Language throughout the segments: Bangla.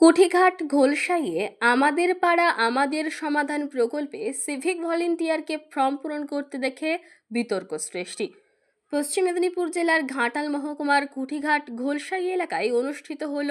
কুঠিঘাট ঘোলসাইয়ে আমাদের পাড়া আমাদের সমাধান প্রকল্পে সিভিক ভলেন্টিয়ারকে ফর্ম পূরণ করতে দেখে বিতর্ক সৃষ্টি। পশ্চিম মেদিনীপুর জেলার ঘাটাল মহকুমার কুঠিঘাট ঘোলসাই এলাকায় অনুষ্ঠিত হল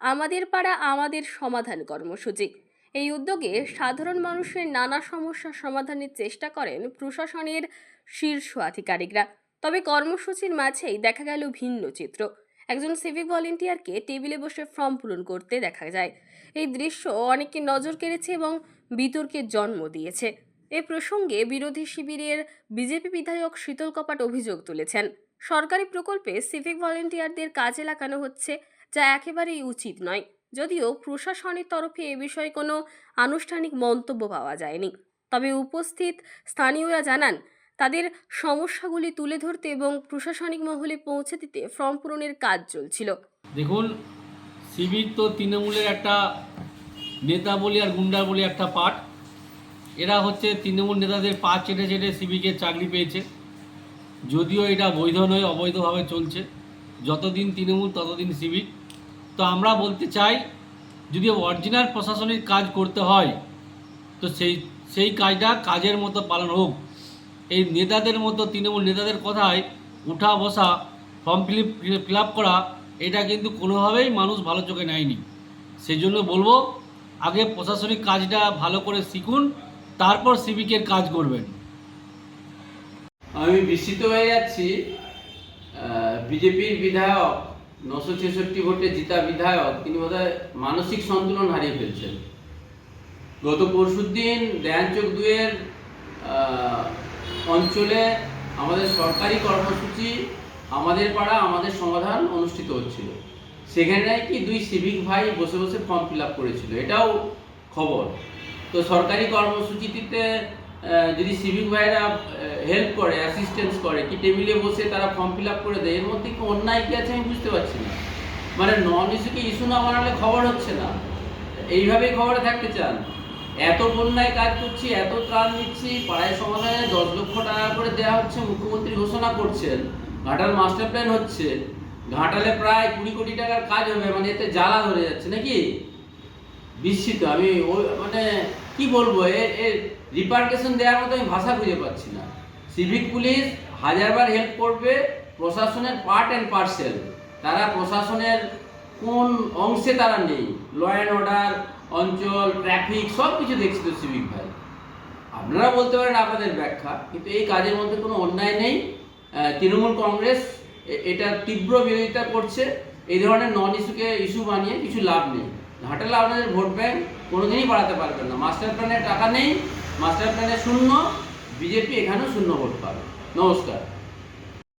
আমাদের পাড়া আমাদের সমাধান কর্মসূচি। এই উদ্যোগে সাধারণ মানুষের নানা সমস্যার সমাধানের চেষ্টা করেন প্রশাসনের শীর্ষ আধিকারিকরা। তবে কর্মসূচির মাঝেই দেখা গেল ভিন্ন চিত্র। একজন সিভিক ভলেন্টিয়ারকে টেবিলে বসে ফর্ম পূরণ করতে দেখা যায়। এই দৃশ্য অনেককে নজর কেড়েছে এবং বিতর্কের জন্ম দিয়েছে। এ প্রসঙ্গে বিরোধী শিবিরের বিজেপি বিধায়ক শীতল কপাট অভিযোগ তুলেছেন। সরকারি প্রকল্পে সিভিক ভলেন্টিয়ারদের কাজে লাগানো হচ্ছে যা একেবারেই উচিত নয়। যদিও প্রশাসনের তরফে এ বিষয়ে কোনো আনুষ্ঠানিক মন্তব্য পাওয়া যায়নি। তবে উপস্থিত স্থানীয়রা জানান তাদের সমস্যাগুলি তুলে ধরতে এবং প্রশাসনিক মহলে পৌঁছে দিতে ফর্ম পূরণের কাজ চলছিল। দেখুন শিবির তো তৃণমূলের একটা নেতা বলি আর গুন্ডা বলি একটা পার্ট। এরা হচ্ছে তৃণমূল নেতাদের পা চেটে চেটে সিভিকের চাকরি পেয়েছে। যদিও এটা বৈধ নয়, অবৈধভাবে চলছে। যতদিন তৃণমূল, ততদিন সিভিক তো আমরা বলতে চাই, যদি অরিজিনাল প্রশাসনিক কাজ করতে হয়, তো সেই সেই কাজটা কাজের মতো পালন হোক। এই নেতাদের মতো তৃণমূল নেতাদের কথায় উঠা বসা ফর্ম ফিলিপ ফিল আপ করা, এটা কিন্তু কোনোভাবেই মানুষ ভালো চোখে নেয়নি। সেই জন্য বলব, আগে প্রশাসনিক কাজটা ভালো করে শিখুন, তারপর সিভিকের কাজ করবেন। আমি বিস্মিত হয়ে যাচ্ছি। বিজেপির বিধায়ক, নশো ছেষট্টি ভোটে জিতা বিধায়ক, তিনি বোধহয় মানসিক সন্তুলন হারিয়ে ফেলছেন। গত পরশুদিন দেয়ানচক দুয়ের অঞ্চলে আমাদের সরকারি কর্মসূচি আমাদের পাড়া, আমাদের সমাধান অনুষ্ঠিত হচ্ছিল। সেখানে কি দুই সিভিক ভাই বসে বসে ফর্ম ফিল আপ করেছিল। এটাও খবর। তো সরকারি কর্মসূচিটিতে যদি সিভিক ভাইরা হেল্প করে অ্যাসিস্ট্যান্স করে, কি টেবিলে বসে তারা ফর্ম ফিল আপ করে দেয়, এর মধ্যে কি অন্যায় কি আছে আমি বুঝতে পারছি না। মানে নন ইস্যুকে ইস্যু না বানালে খবর হচ্ছে না। এইভাবেই খবরে থাকতে চান। এত বন্যায় কাজ করছি, এত ত্রাণ দিচ্ছি, পাড়ায় সমাধানে দশ লক্ষ টাকা করে দেওয়া হচ্ছে, মুখ্যমন্ত্রী ঘোষণা করছেন। ঘাটাল মাস্টার প্ল্যান হচ্ছে। ঘাটালে প্রায় কুড়ি কোটি টাকার কাজ হবে মানে এতে জ্বালা ধরে যাচ্ছে, নাকি? বিস্মিত, আমি ওই মানে কি বলব এর এর রিপার্কেশন দেওয়ার মতো আমি ভাষা খুঁজে পাচ্ছি না। সিভিক পুলিশ হাজারবার হেল্প করবে প্রশাসনের পার্ট অ্যান্ড পার্সেল তারা প্রশাসনের কোন অংশে তারা নেই? ল অ্যান্ড অর্ডার অঞ্চল ট্রাফিক সব কিছু দেখছি তো সিভিক ভাই। আপনারা বলতে পারেন আপনাদের ব্যাখ্যা, কিন্তু এই কাজের মধ্যে কোনো অন্যায় নেই। তৃণমূল কংগ্রেস, এ- এটার তীব্র বিরোধিতা করছে। এই ধরনের নন ইস্যুকে ইস্যু বানিয়ে কিছু লাভ নেই। ঘাটালে আপনাদের ভোট ব্যাংক কোনোদিনই বাড়াতে পারবেন না। মাস্টার প্ল্যানের টাকা নেই মাস্টার প্ল্যানে শূন্য, বিজেপি এখানেও শূন্য ভোট পাবে। নমস্কার।